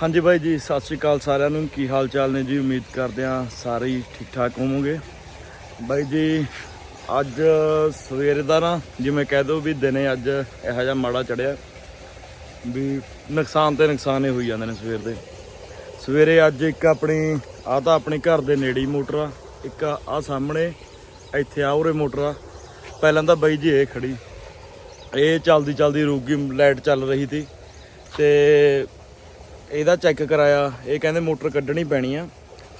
ਹਾਂਜੀ ਬਾਈ ਜੀ, ਸਤਿ ਸ਼੍ਰੀ ਅਕਾਲ ਸਾਰਿਆਂ ਨੂੰ। ਕੀ ਹਾਲ ਚਾਲ ਨੇ ਜੀ? ਉਮੀਦ ਕਰਦੇ ਹਾਂ ਸਾਰੇ ਹੀ ਠੀਕ ਠਾਕ ਹੋਵੋਗੇ। ਬਾਈ ਜੀ, ਅੱਜ ਸਵੇਰ ਦਾ ਨਾ, ਜਿਵੇਂ ਕਹਿ ਦੋ ਵੀ ਦਿਨੇ ਅੱਜ ਇਹੋ ਜਿਹਾ ਮਾੜਾ ਚੜਿਆ ਵੀ ਨੁਕਸਾਨ ਤੇ ਨੁਕਸਾਨ ਹੀ ਹੋਈ ਜਾਂਦੇ ਨੇ ਸਵੇਰ ਦੇ। ਸਵੇਰੇ ਅੱਜ ਇੱਕ ਆਪਣੀ ਆ ਤਾਂ ਆਪਣੇ ਘਰ ਦੇ ਨੇੜੇ ਹੀ ਮੋਟਰ ਆ। ਇੱਕ ਆ ਸਾਹਮਣੇ ਇੱਥੇ ਆ ਉਰੇ ਮੋਟਰ ਆ। ਪਹਿਲਾਂ ਤਾਂ ਬਾਈ ਜੀ ਇਹ ਖੜੀ। ਇਹ ਚਲਦੀ ਚਲਦੀ ਰੁਕ ਗਈ ਲਾਈਟ ਚੱਲ ਰਹੀ ਸੀ ਤੇ ਇਹਦਾ ਚੈੱਕ ਕਰਾਇਆ, ਇਹ ਕਹਿੰਦੇ ਮੋਟਰ ਕੱਢਣੀ ਪੈਣੀ ਆ।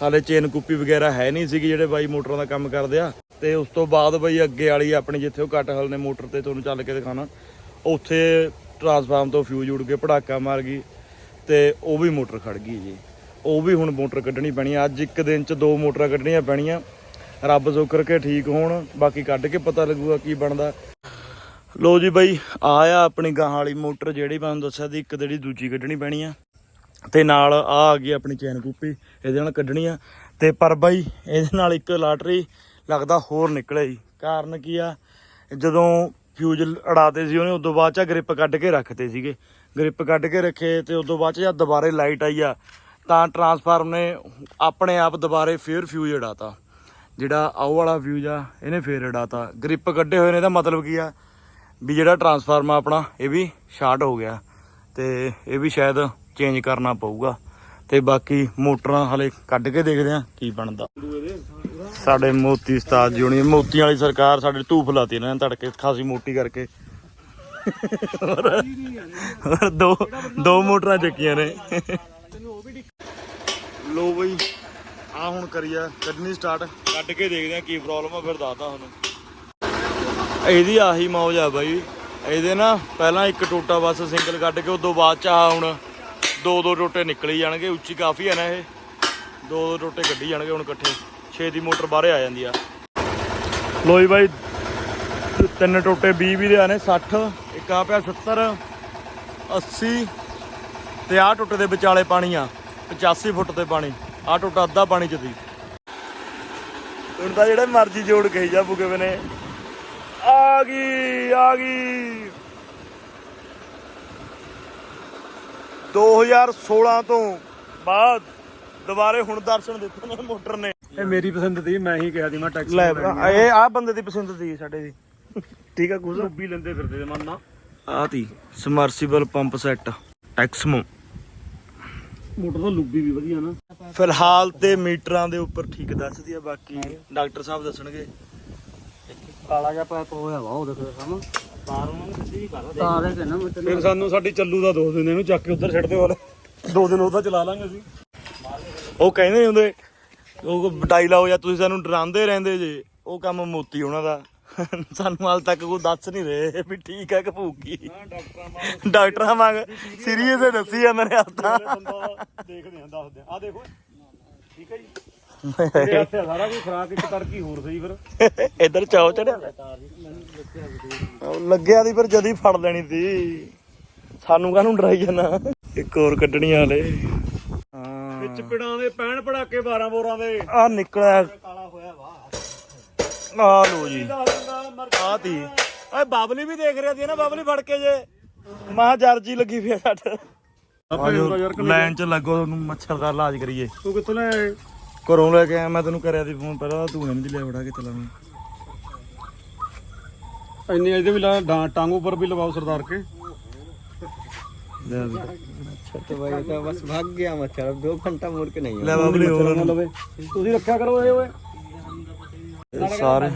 ਹਾਲੇ ਚੇਨ ਕੁੱਪੀ ਵਗੈਰਾ ਹੈ ਨਹੀਂ ਸੀਗੀ ਜਿਹੜੇ ਬਾਈ ਮੋਟਰਾਂ ਦਾ ਕੰਮ ਕਰਦੇ ਆ। ਤੇ ਉਸ ਤੋਂ ਬਾਅਦ ਬਈ ਅੱਗੇ ਵਾਲੀ ਆਪਣੀ ਜਿੱਥੇ ਉਹ ਕੱਟ ਹਲ ਨੇ ਮੋਟਰ ਤੇ ਤੁਹਾਨੂੰ ਚੱਲ ਕੇ ਦਿਖਾਣਾ ਉੱਥੇ ਟਰਾਂਸਫਾਰਮ ਤੋਂ ਫਿਊਜ਼ ਉੜ ਕੇ ਪੜਾਕਾ ਮਾਰ ਗਈ ਤੇ ਉਹ ਵੀ ਮੋਟਰ ਖੜ ਗਈ ਜੀ। ਉਹ ਵੀ ਹੁਣ ਮੋਟਰ ਕੱਢਣੀ ਪੈਣੀ ਅੱਜ ਇੱਕ ਦਿਨ ਚ ਦੋ ਮੋਟਰਾਂ ਕੱਢਣੀਆਂ ਪੈਣੀਆਂ। ਰੱਬ ਸ਼ੁਕਰ ਕੇ ਠੀਕ ਹੋਣ, ਬਾਕੀ ਕੱਢ ਕੇ ਪਤਾ ਲੱਗੂਗਾ ਕੀ ਬਣਦਾ। ਲੋ ਜੀ ਬਾਈ ਆ ਆਪਣੀ ਗਾਂ ਵਾਲੀ ਮੋਟਰ ਜਿਹੜੀ ਮੈਂ ਤੁਹਾਨੂੰ ਦੱਸਿਆ ਸੀ ਇੱਕ ਜਿਹੜੀ ਦੂਜੀ ਕੱਢਣੀ ਪੈਣੀ ਆ। ਤੇ ਨਾਲ ਆ ਆ ਗਈ ਆਪਣੀ ਚੈਨ ਕੂਪੀ, ਇਹਦੇ ਨਾਲ ਕੱਢਣੀ ਆ। ਤੇ ਪਰ ਬਾਈ, ਇਹਦੇ ਨਾਲ ਇੱਕ ਲਾਟਰੀ ਲੱਗਦਾ ਹੋਰ ਨਿਕਲੇ ਜੀ। ਕਾਰਨ ਕੀ ਆ? ਜਦੋਂ ਫਿਊਜ਼ ਅੜਾਤੇ ਸੀ ਉਹਨੇ, ਉਦੋਂ ਬਾਅਦ ਚ ਗ੍ਰਿਪ ਕੱਢ ਕੇ ਰੱਖਤੇ ਸੀਗੇ। ਗ੍ਰਿਪ ਕੱਢ ਕੇ ਰੱਖੇ ਤੇ ਉਦੋਂ ਬਾਅਦ ਚ ਜਦ ਦੁਬਾਰੇ ਲਾਈਟ ਆਈ ਆ, ਤਾਂ ਟਰਾਂਸਫਾਰਮ ਨੇ ਆਪਣੇ ਆਪ ਦੁਬਾਰੇ ਫੇਰ ਫਿਊਜ਼ ਅੜਾਤਾ। ਜਿਹੜਾ ਆਹ ਵਾਲਾ ਫਿਊਜ਼ ਆ, ਇਹਨੇ ਫੇਰ ਅੜਾਤਾ। ਗ੍ਰਿਪ ਕੱਢੇ ਹੋਏ ਨੇ, ਇਹਦਾ ਮਤਲਬ ਕੀ ਆ? ਵੀ ਜਿਹੜਾ ਟਰਾਂਸਫਾਰਮ ਆ ਆਪਣਾ, ਇਹ ਵੀ ਸ਼ਾਰਟ ਹੋ ਗਿਆ। ਤੇ ਇਹ ਵੀ ਸ਼ਾਇਦ ਚੇਂਜ ਕਰਨਾ ਪਊਗਾ। ਤੇ ਬਾਕੀ ਮੋਟਰਾਂ ਹਲੇ ਕੱਢ ਕੇ ਦੇਖਦੇ ਆ ਕੀ ਬਣਦਾ। ਸਾਡੇ ਮੋਤੀ ਉਸਤਾਦ ਜੀ ਹੋਣੀ, ਮੋਤੀ ਵਾਲੀ ਸਰਕਾਰ ਸਾਡੇ ਧੂਫ ਲਾਤੀ ਇਹਨਾਂ ਨੇ ਤੜਕੇ, ਖਾਸੀ ਮੋਟੀ ਕਰਕੇ। ਹੋਰ ਦੋ ਦੋ ਮੋਟਰਾਂ ਚੱਕੀਆਂ ਨੇ। ਲੋ ਬਈ, ਆ ਹੁਣ ਕਰੀਆ, ਕੱਢਣੀ ਸਟਾਰਟ ਕੱਢ ਕੇ ਦੇਖਦੇ ਆ ਕੀ ਪ੍ਰੋਬਲਮ ਆ, ਫਿਰ ਦੱਸਦਾ ਤੁਹਾਨੂੰ। ਇਹਦੀ ਆਹੀ ਮੌਜ ਆ ਬਾਈ। ਇਹਦੇ ਨਾ ਪਹਿਲਾਂ ਇੱਕ ਟੋਟਾ ਬਸ ਸਿੰਗਲ ਕੱਢ ਕੇ, ਉਦੋਂ ਬਾਅਦ ਚ ਆ ਹੁਣ ਦੋ ਦੋ ਟੋਟੇ ਨਿਕਲੀ ਜਾਣਗੇ, ਉੱਚੀ ਕਾਫੀ ਹੈ ਨਾ ਇਹ। ਦੋ ਦੋ ਟੋਟੇ ਕੱਢੀ ਜਾਣਗੇ ਹੁਣ ਇਕੱਠੇ। ਛੇ ਦੀ ਮੋਟਰ ਬਾਹਰੇ ਆ ਜਾਂਦੀ ਆ। ਲੋਈ ਬਾਈ, ਤਿੰਨ ਟੋਟੇ 20 20 ਦੇ ਆ ਨੇ 60 ਇੱਕ ਆ ਪਿਆ 70 80 ਤੇ ਆਹ ਟੋਟੇ ਦੇ ਵਿਚਾਲੇ ਪਾਣੀ ਆ 85 ਫੁੱਟ ਤੇ ਪਾਣੀ। ਆਹ ਟੋਟਾ ਅੱਧਾ ਪਾਣੀ ਚ ਦੀ ਹੁਣ ਤਾਂ ਜਿਹੜੇ ਮਰਜ਼ੀ ਜੋੜ ਕਹੀ ਜਾ ਬੁਕੇ ਨੇ। ਆ ਗਈ ਆ ਗਈ। 2016 ਤੋਂ ਬਾਅਦ ਦੁਬਾਰੇ ਹੁਣ ਦਰਸ਼ਨ ਦਿੱਤੇ ਨੇ ਮੋਟਰ ਨੇ। ਇਹ ਮੇਰੀ ਪਸੰਦ ਦੀ ਮੈਂ ਹੀ ਕਿਹਾ ਸੀ ਮੈਂ ਟੈਕਸੀ ਲੈ ਇਹ ਆ ਬੰਦੇ ਦੀ ਪਸੰਦ ਸੀ ਸਾਡੇ ਦੀ। ਠੀਕ ਆ ਕੁਝ ਡੁੱਬੀ ਲੈਂਦੇ ਫਿਰਦੇ ਮਨ ਨਾ ਆ ਤੀ ਸਮਰਸੀਬਲ ਪੰਪ ਸੈੱਟ ਐਕਸਮੋ ਮੋਟਰ ਤਾਂ ਲੁੱਬੀ ਵੀ ਵਧੀਆ ਨਾ। ਫਿਲਹਾਲ ਤੇ ਮੀਟਰਾਂ ਦੇ ਉੱਪਰ ਠੀਕ ਦੱਸਦੀ ਆ ਬਾਕੀ ਡਾਕਟਰ ਸਾਹਿਬ ਦੱਸਣਗੇ। ਕਾਲਾ ਜਿਹਾ ਪੈਪ ਹੋਇਆ ਵਾ ਉਹ ਦੇਖੋ ਸਾਹਮਣੇ। ਤਾਰ ਉਹਨਾਂ ਨੂੰ ਸਿੱਧੀ ਫਿਰ ਸਾਨੂੰ ਸਾਡੀ ਚੱਲੂ ਦਾ ਦੋ ਦਿਨ ਇਹਨੂੰ ਚੱਕ ਕੇ ਉੱਧਰ ਛੱਡ ਦਿਓ ਹੋਰ ਦੋ ਦਿਨ ਉਹਦਾ ਚਲਾ ਲਾਂਗੇ ਅਸੀਂ। ਉਹ ਕਹਿੰਦੇ ਨੀ ਹੁੰਦੇ, ਉਹ ਡਾਇਲੌਗ ਜਾਂ ਤੁਸੀਂ ਸਾਨੂੰ ਡਰਾਉਂਦੇ ਰਹਿੰਦੇ ਜੇ। ਉਹ ਕੰਮ ਮੋਤੀ ਉਹਨਾਂ ਦਾ। ਸਾਨੂੰ ਹਾਲ ਤੱਕ ਕੋਈ ਦੱਸ ਨਹੀਂ ਰਹੇ ਵੀ ਠੀਕ ਹੈ ਕਿ ਭੂਕੀ। ਡਾਕਟਰਾਂ ਵਾਂਗ ਸੀਰੀਅਸ ਹੈ ਦੱਸੀ ਆ ਨੇ ਆਪਾਂ ਬੰਦਾ ਦੇਖਦੇ ਆਂ, ਦੱਸਦੇ ਆ। ਦੇਖੋ। ਠੀਕ ਹੈ ਜੀ। ਇਹ ਹੱਥੇ ਸਾਰਾ ਕੋਈ ਖਰਾਕ ਇੱਕ ਤੜਕੀ ਹੋਰ ਸਹੀ ਫਿਰ। ਇੱਧਰ ਚਾਉ ਚੜਿਆ ਉਹ ਲੱਗਿਆ ਦੀ ਫਿਰ ਜਦੀ ਫੜ ਲੈਣੀ ਸੀ। ਸਾਨੂੰ ਕਾਹਨੂੰ ਡਰਾਈ ਜਾਣਾ? ਇੱਕ ਹੋਰ ਕੱਢਣੀਆਂ ਹਲੇ। ਹਾਂ। ਵਿੱਚ ਪਿੜਾਂ ਦੇ ਪੈਣ ਪੜਾਕੇ 12 ਬੋਰਾਂ ਦੇ। ਆ ਨਿਕਲਿਆ। ਕਾਲਾ ਹੋਇਆ ਵਾ ਆ ਲੋ ਜੀ। ਆ ਤੀ। ਓਏ ਬਾਬਲੀ ਵੀ ਦੇਖ ਰਿਹਾ ਸੀ ਨਾ ਬਾਬਲੀ ਫੜ ਕੇ ਜੇ। ਮਹਾ ਜਰਜੀ ਲੱਗੀ ਆ ਛੱਡ ਲਾਈਨ ਚ ਲੱਗੋ ਉਹਨੂੰ ਮੱਛਰ ਦਾ ਇਲਾਜ ਕਰੀਏ। ਤੂੰ ਕਿੱਥੋਂ ਲੈ ਆਏ? ਘਰੋਂ ਲੈ ਕੇ ਆਇਆ ਮੈਂ ਤੈਨੂੰ ਕਰਿਆ ਸੀ ਫੋਨ ਪਹਿਲਾਂ ਤਾਂ ਤੂੰ ਨਹੀਂ ਲਿਆ ਫੜਾ ਕੇ ਚਲਾਵੇਂ ਇੰਨੇ ਇਹਦੇ ਵੀ ਲਾ ਡਾਂ ਟਾਂਗ ਉੱਪਰ ਵੀ ਲਵਾਓ ਸਰਦਾਰ ਕੇ ਲੈ ਵੀ। तो भाई तो बस भाग गया मच्छर अब दो घंटा मुड़ के नहीं ਲੈ ਬਾਬਲੀ ਹੋਰ ਨਾ ਲਵੇ ਤੁਸੀਂ ਰੱਖਿਆ ਕਰੋ ਇਹ ਓਏ ਇਹ ਸਾਰੇ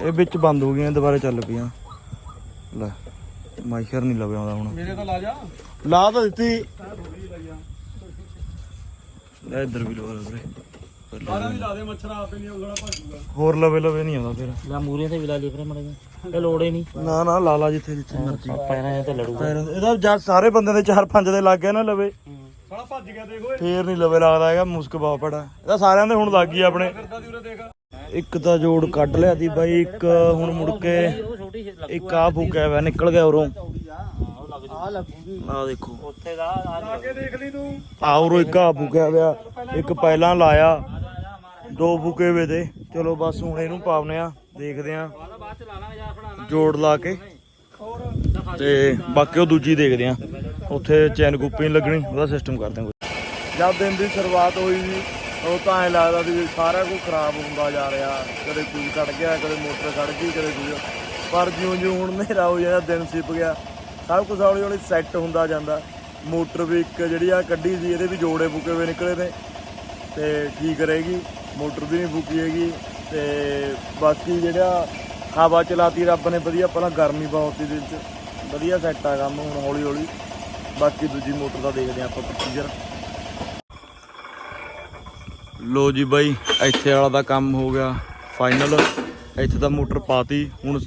ਇਹ ਵਿੱਚ ਬੰਦ ਹੋ ਗਈਆਂ ਦੁਬਾਰਾ ਚੱਲ ਪਈਆਂ ਲੈ ਮਾਈਸ਼ਰ ਨਹੀਂ ਲਵੇ ਆਉਂਦਾ ਹੁਣ ਮੇਰੇ ਤਾਂ ਲਾ ਜਾ ਲਾ ਤਾਂ ਦਿੱਤੀ ਲੈ ਇੱਧਰ ਵੀ ਲੋ ਵੀਰੇ ਸਾਰਿਆਂ ਦੀ ਲਾ ਦੇ ਮੱਛਰ ਆਪੇ ਨਹੀਂ ਉਗਣਾ ਭੱਜੂਗਾ ਹੋਰ ਲਵੇ ਲਵੇ ਨਹੀਂ ਆਉਂਦਾ ਫਿਰ। ਲਾ ਮੂਰੇ ਤੇ ਵਿਲਾ ਲਈ ਫਿਰ ਮੜਾ ਇਹ ਲੋੜੇ ਨਹੀਂ। ਨਾ ਨਾ ਲਾ ਲਾ ਜਿੱਥੇ ਜਿੱਥੇ ਮਰਜ਼ੀ। ਪੈਰਾਂ ਤੇ ਲੜੂ ਇਹਦਾ ਜਦ ਸਾਰੇ ਬੰਦੇ ਦੇ 4-5 ਦੇ ਲੱਗ ਗਏ ਨਾ ਲਵੇ। ਸਾਲਾ ਭੱਜ ਗਿਆ ਦੇਖ ਓਏ ਫੇਰ ਨਹੀਂ ਲਵੇ ਲੱਗਦਾ ਹੈਗਾ ਮੁਸਕ ਬਹੁਤ ਪੜਾ ਇਹਦਾ ਸਾਰਿਆਂ ਦੇ ਹੁਣ ਲੱਗ ਗਈ ਆਪਣੇ। ਇੱਕ ਤਾਂ ਜੋੜ ਕੱਢ ਲਿਆ ਦੀ ਬਾਈ ਇੱਕ ਹੁਣ ਮੁੜ ਕੇ ਇੱਕ ਆ ਫੂਕਿਆ ਹੋਇਆ ਨਿਕਲ ਗਿਆ ਉਰੋਂ। ਆ ਲੱਗੂਗੀ ਆ ਦੇਖੋ। ਉੱਥੇ ਦਾ ਆ ਕੇ ਦੇਖ ਲਈ ਤੂੰ। ਆ ਉਰੋਂ ਇੱਕ ਆ ਫੂਕਿਆ ਹੋਇਆ ਇੱਕ ਪਹਿਲਾਂ ਲਾਇਆ। ਦੋ ਫੂਕੇ ਵੇ ਤੇ ਚਲੋ ਬਸ ਹੁਣ ਇਹਨੂੰ ਪਾਵਨੇ ਆ, ਦੇਖਦੇ ਆ। ਜੋੜ ਲਾ ਕੇ। ਤੇ ਬਾਕੀ ਉਹ ਦੂਜੀ ਦੇਖਦੇ ਆ। ਉੱਥੇ ਚੈਨ ਗੁੱਪੀ ਨਹੀਂ ਲੱਗਣੀ, ਉਹਦਾ ਸਿਸਟਮ ਕਰਦੇ ਹਾਂ ਜਦ ਦਿਨ ਦੀ ਸ਼ੁਰੂਆਤ ਹੋਈ ਜੀ ਉਹ ਤਾਂ ਐ ਲੱਗਦਾ ਸੀ ਵੀ ਸਾਰਾ ਕੁਝ ਖਰਾਬ ਹੁੰਦਾ ਜਾ ਰਿਹਾ। ਕਦੇ ਕੁਝ ਕੱਟ ਗਿਆ, ਕਦੇ ਮੋਟਰ ਕੱਢ ਗਈ, ਕਦੇ ਕੁਝ। ਪਰ ਜਿਉਂ ਜਿਉਂ ਹੁਣ ਹਨੇਰਾ ਹੋ ਜਾਂਦਾ, ਦਿਨ ਸਿਪ ਗਿਆ। ਸਭ ਕੁਝ ਹੌਲੀ ਹੌਲੀ ਸੈੱਟ ਹੁੰਦਾ ਜਾਂਦਾ। ਮੋਟਰ ਵੀ ਇੱਕ ਜਿਹੜੀ ਆ ਕੱਢੀ ਸੀ, ਇਹਦੇ ਵੀ ਜੋੜੇ ਫੁਕੇ ਹੋਏ ਨਿਕਲੇ ਨੇ। ਤੇ ਠੀਕ ਰਹੇਗੀ। ਮੋਟਰ ਵੀ ਨਹੀਂ ਫੂਕੀ ਹੈਗੀ ਤੇ ਬਾਕੀ ਜਿਹੜਾ ਹਵਾ ਚਲਾਤੀ ਰੱਬ ਨੇ ਵਧੀਆ, ਪਹਿਲਾਂ ਗਰਮੀ ਬਹੁਤ ਸੀ ਦਿਨ ਚ। ਵਧੀਆ ਸੈੱਟ ਆ ਕੰਮ ਹੁਣ ਹੌਲੀ ਹੌਲੀ। ਬਾਕੀ ਦੂਜੀ ਮੋਟਰ ਦਾ ਦੇਖਦੇ ਹਾਂ ਆਪਾਂ ਪ੍ਰੋਸੀਜਰ ਲੋ ਜੀ ਬਾਈ, ਇੱਥੇ ਵਾਲਾ ਦਾ ਕੰਮ ਹੋ ਗਿਆ ਫਾਈਨਲ ਇੱਥੇ ਤਾਂ ਮੋਟਰ ਪਾਤੀ। ਹੁਣ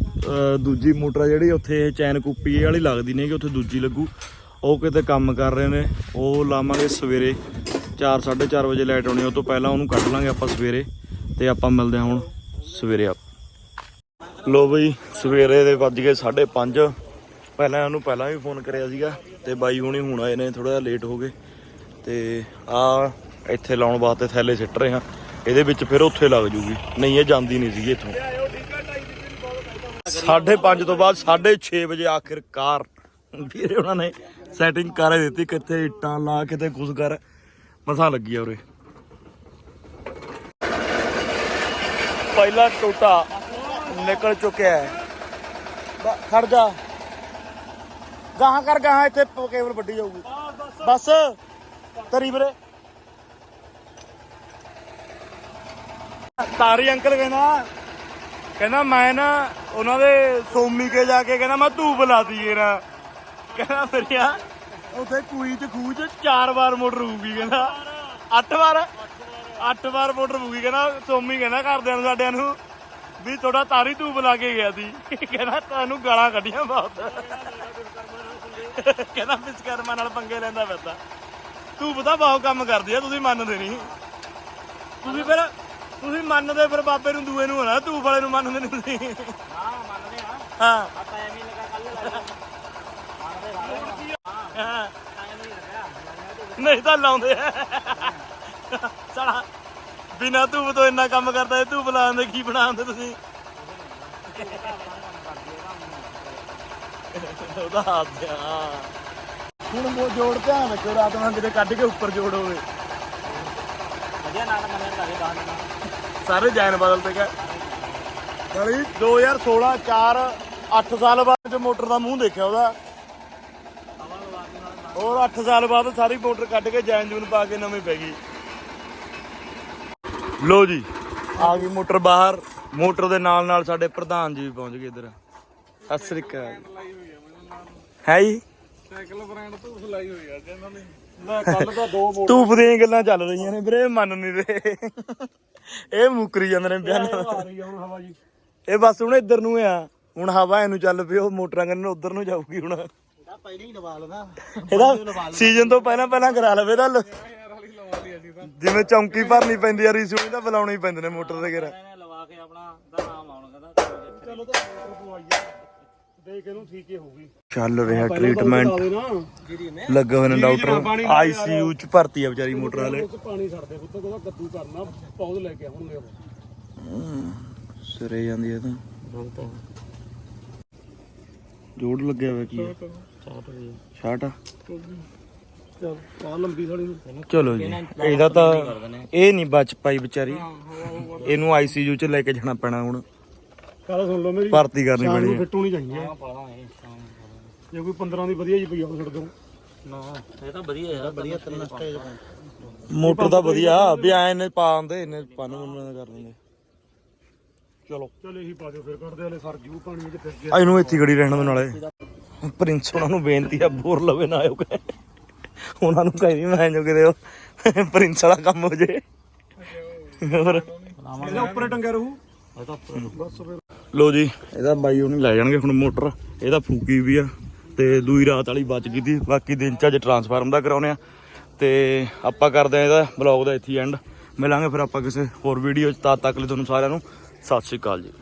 ਦੂਜੀ ਮੋਟਰ ਆ ਜਿਹੜੀ, ਉੱਥੇ ਚੈਨ ਕੁੱਪੀ ਵਾਲੀ ਲੱਗਦੀ ਨਹੀਂ ਕਿ ਉੱਥੇ ਦੂਜੀ ਲੱਗੂ। ਉਹ ਕਿਤੇ ਕੰਮ ਕਰ ਰਹੇ ਨੇ। ਉਹ ਲਾਵਾਂਗੇ ਸਵੇਰੇ। 4:30 ਵਜੇ ਲਾਈਟ ਆਉਣੀ ਉਹ ਤੋਂ ਪਹਿਲਾਂ ਉਹਨੂੰ ਕੱਢ ਲਾਂਗੇ ਆਪਾਂ ਸਵੇਰੇ ਤੇ ਆਪਾਂ ਮਿਲਦੇ ਹਾਂ ਹੁਣ ਸਵੇਰੇ ਆ ਲੋ ਬਈ, ਸਵੇਰੇ ਦੇ ਵੱਜ ਗਏ 5:30 ਪਹਿਲਾਂ ਉਹਨੂੰ ਪਹਿਲਾਂ ਵੀ ਫੋਨ ਕਰਿਆ ਸੀਗਾ ਤੇ ਬਾਈ ਹੁਣੀ ਹੁਣ ਆਏ ਨੇ ਥੋੜਾ ਜਿਹਾ ਲੇਟ ਹੋ ਗਏ। ਤੇ ਆ ਇੱਥੇ ਲਾਉਣ ਵਾਸਤੇ ਥੈਲੇ ਸਿੱਟ ਰਹੇ ਹਾਂ। ਇਹਦੇ ਵਿੱਚ ਫਿਰ ਉੱਥੇ ਲੱਗ ਜੂਗੀ। ਨਹੀਂ, ਇਹ ਜਾਂਦੀ ਨਹੀਂ ਸੀਗੀ ਇੱਥੋਂ। 5:30 ਤੋਂ ਬਾਅਦ 6:30 ਵਜੇ ਆਖਿਰਕਾਰ ਵੀਰੇ ਉਹਨਾਂ ਨੇ ਸੈਟਿੰਗ ਕਰ ਦਿੱਤੀ, ਕਿੱਥੇ ਇੱਟਾਂ ਲਾ ਕਿਤੇ ਕੁਝ ਕਰ। ਮਸਾਂ ਲੱਗੀ ਆ ਉਰੇ। ਪਹਿਲਾ ਟੋਟਾ ਨਿਕਲ ਚੁੱਕਿਆ ਹੈ। ਖੜ ਜਾ। ਗਾਹਾਂ ਕਰ, ਗਾਹਾਂ ਇੱਥੇ ਕੇਬਲ ਵੱਡੀ ਜਾਊਗੀ। ਬਸ, ਤਰੀ ਵੀਰੇ। ਤਾਰੀ ਅੰਕਲ ਕਹਿੰਦਾ ਕਹਿੰਦਾ ਮੈਂ ਨਾ ਉਹਨਾਂ ਦੇ ਸੋਮੀ ਕੇ ਜਾ ਕੇ ਕਹਿੰਦਾ ਮੈਂ ਧੂਪ ਲਾਤੀ ਇਹਰਾ ਕਹਿੰਦਾ ਫਿਰ ਯਾ ਉੱਥੇ ਕੂਈ ਚ ਖੂਹ ਚ ਚਾਰ ਵਾਰ ਮੋਟਰ ਹੋਊਗੀ ਕਹਿੰਦਾ। ਅੱਠ ਵਾਰ? ਅੱਠ ਵਾਰ ਮੋਟਰ ਹੋਊਗੀ ਕਹਿੰਦਾ ਸੋਮੀ ਕਹਿੰਦਾ ਘਰਦਿਆਂ ਨੂੰ ਸਾਡਿਆਂ ਨੂੰ ਵੀ ਥੋੜਾ ਤਾਰੀ ਧੂਪ ਲਾ ਕੇ ਗਿਆ ਸੀ। ਕਹਿੰਦਾ ਤੁਹਾਨੂੰ ਗਾਲਾਂ ਕੱਢੀਆਂ ਬਹੁਤ। ਕਹਿੰਦਾ ਵਿਸ਼ਕਰਮਾ ਨਾਲ ਪੰਗੇ ਲੈਂਦਾ ਫਿਰਦਾ। ਧੂਪ ਤਾਂ ਬਹੁਤ ਕੰਮ ਕਰਦੀ ਆ ਤੁਸੀਂ ਮੰਨਦੇ ਨਹੀਂ। ਤੁਸੀਂ ਫਿਰ ਤੁਸੀਂ ਮੰਨਦੇ ਫਿਰ ਬਾਬੇ ਨੂੰ ਦੂਏ ਨੂੰ ਹੋਣਾ ਧੂਪ ਵਾਲੇ ਨੂੰ ਮੰਨਦੇ ਨਹੀਂ ਤੁਸੀਂ। ਹਾਂ ਮੰਨਦੇ ਆ। ਹਾਂ। ਆਪਾਂ ਐਵੇਂ ਲਗਾ ਹਾਂ ਨਹੀਂ ਤਾਂ ਲਾਉਂਦੇ ਆ। ਸਾਲਾ ਬਿਨਾ ਧੂਪ ਤੋਂ ਇੰਨਾ ਕੰਮ ਕਰਦਾ ਇਹ ਧੂਪ ਲਾਉਂਦੇ ਕੀ ਬਣਾਉਂਦੇ ਤੁਸੀਂ? ਉਹਦਾ ਹੱਥ ਆ। ਹੁਣ ਉਹ ਜੋੜ ਧਿਆਨ ਰੱਖੋ ਰਾਤ ਨੂੰ ਕਿਤੇ ਕੱਢ ਕੇ ਉੱਪਰ ਜੋੜ ਹੋਵੇ। ਵਧੀਆ ਨਾਲ ਨਵੇਂ ਲੱਗੇ ਬਾਹਰ ਨਾਲ। ਸਾਰੇ ਜੈਨ ਬਦਲ ਤੇ ਗਏ ਕਲੀ 2016 4 8 ਸਾਲ ਬਾਅਦ ਜੋ ਮੋਟਰ ਦਾ ਮੂੰਹ ਦੇਖਿਆ ਉਹਦਾ। ਹੋਰ 8 ਸਾਲ ਬਾਅਦ ਸਾਰੀ ਮੋਟਰ ਕੱਢ ਕੇ ਜੈਨ ਜੂਨ ਪਾ ਕੇ ਨਵੀਂ ਪੈ ਗਈ। ਲੋ ਜੀ ਆ ਗਈ ਮੋਟਰ ਬਾਹਰ। ਮੋਟਰ ਦੇ ਨਾਲ ਨਾਲ ਸਾਡੇ ਪ੍ਰਧਾਨ ਜੀ ਵੀ ਪਹੁੰਚ ਗਏ ਇੱਧਰ। ਸਤਿ ਸ੍ਰੀ ਅਕਾਲ। ਹੈ ਜੀ? ਸਾਈਕਲ ਬ੍ਰਾਂਡ ਤੋਂ ਫਲਾਈ ਹੋਈ ਆ ਇਹਨਾਂ ਨੇ। ਮੈਂ ਕੱਲ ਦਾ ਦੋ ਮੋੜ ਧੂਪ ਦੀਆਂ ਗੱਲਾਂ ਚੱਲ ਰਹੀਆਂ ਨੇ ਵੀਰੇ ਮੰਨ ਨਹੀਂ ਰਹੇ। ਇਹ ਮੁੱਕਰੀ ਜਾਂਦੇ ਨੇ ਬਿਆਨ। ਆ ਰਹੀ ਆ ਹੁਣ ਹਵਾ ਜੀ। ਇਹ ਬਸ ਹੁਣ ਇੱਧਰ ਨੂੰ ਆ। ਹੁਣ ਹਵਾ ਇਹਨੂੰ ਚੱਲ ਪਈ ਉਹ ਮੋਟਰਾਂ ਕੰਨ ਉਧਰ ਨੂੰ ਜਾਊਗੀ ਹੁਣ। ਪਹਿਲਾਂ ਹੀ ਲਵਾ ਲਦਾ ਇਹਦਾ ਸੀਜ਼ਨ ਤੋਂ ਪਹਿਲਾਂ ਪਹਿਲਾਂ ਕਰਾ ਲਵੇ ਲ- ਜਿਵੇਂ ਚੌਂਕੀ ਭਰਨੀ ਪੈਂਦੀ ਆ ਰੀਸੂਣੀ ਤਾਂ ਬੁਲਾਉਣੀ ਪੈਂਦੇ ਨੇ ਮੋਟਰ ਦੇ ਘਰ। ਲਵਾ ਕੇ ਆਪਣਾ ਦਾ ਨਾਮ ਆਉਣ ਕਹਿੰਦਾ ਚਲੋ ਤਾਂ ਦੇਖ ਇਹਨੂੰ ਠੀਕ ਹੀ ਹੋਊਗੀ। ਚੱਲ ਰਿਹਾ ਟ੍ਰੀਟਮੈਂਟ ਦੇ ਲੱਗੇ ਹੋਏ ਨੇ ਡਾਕਟਰ। ਆਈਸੀਯੂ ਚ ਭਰਤੀ ਆ ਵਿਚਾਰੀ ਮੋਟਰ ਵਾਲੇ। ਪਾਣੀ ਛੱਡਦੇ ਪੁੱਤ ਉਹਦਾ ਕੱਦੂ ਕਰਨਾ। ਪੌਦ ਲੈ ਕੇ ਆਉਣਗੇ ਸਿਰੇ ਜਾਂਦੀ ਆ ਤਾਂ। ਜੋੜ ਲੱਗਿਆ ਹੋਇਆ ਕੀ ਆ ਸ਼ਾਟ ਆ। ਚਲ ਆ ਲੰਬੀ ਥੋੜੀ ਨੂੰ ਚਲੋ ਜੀ ਇਹਦਾ ਤਾਂ ਇਹ ਨਹੀਂ ਬਚ ਪਾਈ ਵਿਚਾਰੀ। ਇਹਨੂੰ ਆਈਸੀਯੂ ਚ ਲੈ ਕੇ ਜਾਣਾ ਪੈਣਾ ਹੁਣ। ਕੱਲ ਸੁਣ ਲਓ ਮੇਰੀ। ਭਰਤੀ ਕਰਨੀ ਪੈਣੀ ਹੈ। ਫਿੱਟੂ ਨਹੀਂ ਚਾਹੀਦੀ ਜੇ ਕੋਈ 15 ਦੀ ਵਧੀਆ ਜੀ ਪਈ ਆਉ ਛੱਡ ਦੋ ਨਾ ਇਹ ਤਾਂ ਵਧੀਆ ਯਾਰ ਵਧੀਆ ਤਿੰਨ ਸਟੇਜ ਮੋਟਰ ਤਾਂ ਵਧੀਆ ਵੀ ਐ ਨੇ ਪਾ ਆਂਦੇ ਇਹਨੇ ਪੰਨ ਮੁੰਨ ਕਰ ਦਿੰਦੇ। ਚਲੋ। ਚਲ ਇਹੀ ਪਾ ਦਿਓ ਫਿਰ ਕੱਢਦੇ ਹਲੇ ਸਰ ਜੂ ਪਾਣੀ ਚ ਫਿਰ ਗਿਆ ਆ ਇਹਨੂੰ ਇੱਥੇ ਗੜੀ ਰਹਿਣ ਦੇ ਨਾਲੇ। ਪ੍ਰਿੰਸ ਉਹਨਾਂ ਨੂੰ ਬੇਨਤੀ ਆ ਬੋਰ ਲਵੇ ਨਾ ਆਇਓ ਕਹੇ ਉਹਨਾਂ ਨੂੰ ਕਹਿੰਦੀ ਮੈਂ ਜੋ ਕਿਤੇ ਉਹ ਪ੍ਰਿੰਸ ਵਾਲਾ ਕੰਮ ਹੋ ਜੇ। ਹੋਰ? ਇਹਦਾ ਉੱਪਰ ਟੰਗਿਆ ਰਹੂ। ਇਹ ਤਾਂ ਬਸ ਫਿਰ ਲੋ ਜੀ ਇਹਦਾ ਬਾਈ ਉਹਨੂੰ ਲੈ ਜਾਣਗੇ ਹੁਣ ਮੋਟਰ। ਇਹਦਾ ਫੂਕੀ ਵੀ ਆ ਤੇ ਦੂਈ ਰਾਤ ਵਾਲੀ ਬਚ ਗਈ ਬਾਕੀ ਦਿਨ ਚ ਅੱਜ ਟਰਾਂਸਫਾਰਮ ਦਾ ਕਰਾਉਨੇ ਆ। ਤੇ ਆਪਾਂ ਕਰਦੇ ਆ ਇਹਦਾ ਬਲੌਗ ਦਾ ਇੱਥੇ ਐਂਡ ਮਿਲਾਂਗੇ ਫਿਰ ਆਪਾਂ ਕਿਸੇ ਹੋਰ ਵੀਡੀਓ ਚ। ਤਦ ਤੱਕ ਲਈ ਤੁਹਾਨੂੰ ਸਾਰਿਆਂ ਨੂੰ ਸਤਿ ਸ਼੍ਰੀ ਅਕਾਲ ਜੀ